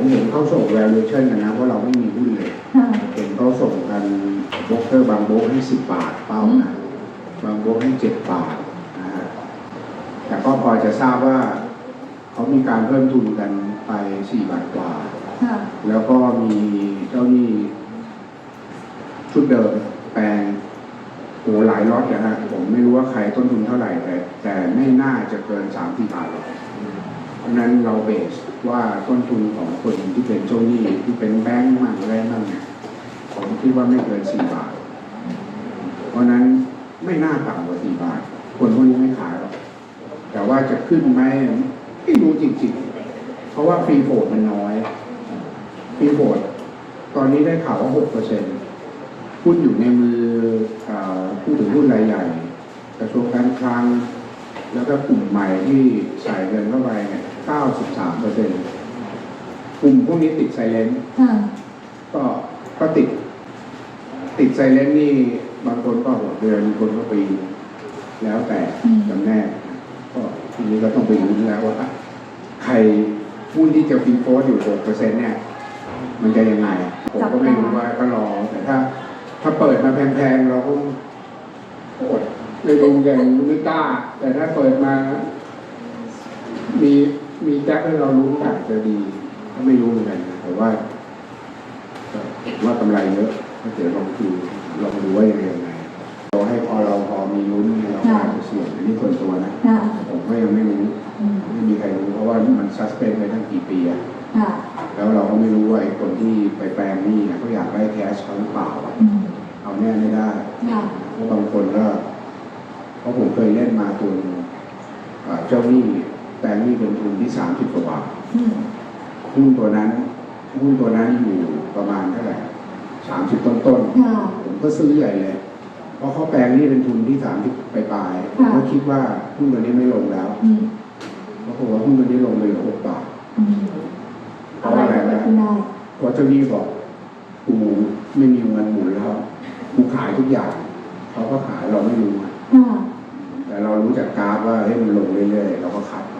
ผมเห็นเขาส่ง valuation กันนะเพราะเราไม่มีหุ้นเลยค่ะเห็นเขาส่งกันโบรกเกอร์บางโบรกให้สิบบาทเป้านะบางโบรกให้เจ็ดบาทนะฮะแต่ก็พอจะทราบว่าเขามีการเพิ่มทุนกันไปสี่บาทกว่าค่ะแล้วก็มีเจ้าหนี้ชุดเดิมแปลงโหหลายล็อตนะฮะผมไม่รู้ว่าใครต้นทุนเท่าไหร่แต่แต่ไม่น่าจะเกินสามสี่บาทหรอกเพราะฉะนั้นเราเบส ว่าต้นทุนของคนที่เป็นเจ้าหนี้ที่เป็นแบงก์มั่งอะไรมั่งเนี่ยผมคิดว่าไม่เกินสี่บาท เพราะนั้นไม่น่าต่ำกว่าสี่บาท คนพวกนี้ไม่ขายหรอกแต่ว่าจะขึ้นไหมไม่รู้จริงๆ เพราะว่าฟรีโฟดมันน้อยฟรีโฟดตอนนี้ได้ข่าวว่าหกเปอร์เซ็นหุ้นอยู่ในมือเออผู้ถือหุ้นรายใหญ่ กระทรวงการคลังแล้วก็กลุ่มใหม่ที่ใส่เงิน เข้าไปเนี่ยเก้าสิบสามเปอร์เซ็นกลุ่มพวกนี้ติดไซเลนค่ะก็ก็ติด ติดไซเลนนี่บางคนก็หกเดือนบางคนก็ปี แล้วแต่จำแนกก็ทีนี้ก็ต้องไปลุ้นแล้วว่า ใครหุ้นที่จะฟรีโฟสอยู่หกเปอร์เซ็นเนี่ย มันจะยังไง ผมก็ไม่รู้ว่าก็รอแต่ถ้า ถ้าเปิดมาแพงๆเราก็อดไม่ดูอย่างไม่กล้าแต่ถ้าเปิดมา มี มีแจ็คให้เรารู้อาจจะดีก็ไม่รู้เหมือนกันนะแต่ว่าก็ว่ากำไรเยอะก็เดี๋ยวลองดูลองดูว่ายังไงยังไงเราให้พอเราพอมีลุ้นเราก็อาจจะเสี่ยงอันนี้ส่วนตัวนะค่ะผมก็ยังไม่รู้อืมไม่มีใครรู้เพราะว่ามันซัสเพนไปตั้งกี่ปีอะค่ะแล้วเราก็ไม่รู้ว่าไอ้คนที่ไปแปลงหนี้อะเขาอยากได้แคชเขาหรือเปล่าอืมเอาแน่ไม่ได้ค่ะเพราะบางคนก็เพราะผมเคยเล่นมาตัวหนึ่งอ่าเจ้าหนี้ แปลงหนี้เป็นทุนที่สามสิบกว่าบาทอืมหุ้นตัวนั้นหุ้นตัวนั้นอยู่ประมาณเท่าไหร่สามสิบต้นต้นค่ะๆผมก็ซื้อใหญ่เลยเพราะเขาแปลงหนี้เป็นทุนที่สามสิบปลายๆผมก็คิดว่าหุ้นตัวนี้ไม่ลงแล้วอืมเพราะผมว่าหุ้นตัวนี้ลงไปเหลือหกบาทอืมอะไรก็เกิดขึ้นได้เพราะเจ้าหนี้บอกกูไม่มีเงินหมุนแล้วกูขายทุกอย่างเขาก็ขายเราไม่รู้ค่ะแต่เรารู้จากกราฟว่าเฮ้ยมันลงเรื่อยๆเราก็คัดออกมาค่ะค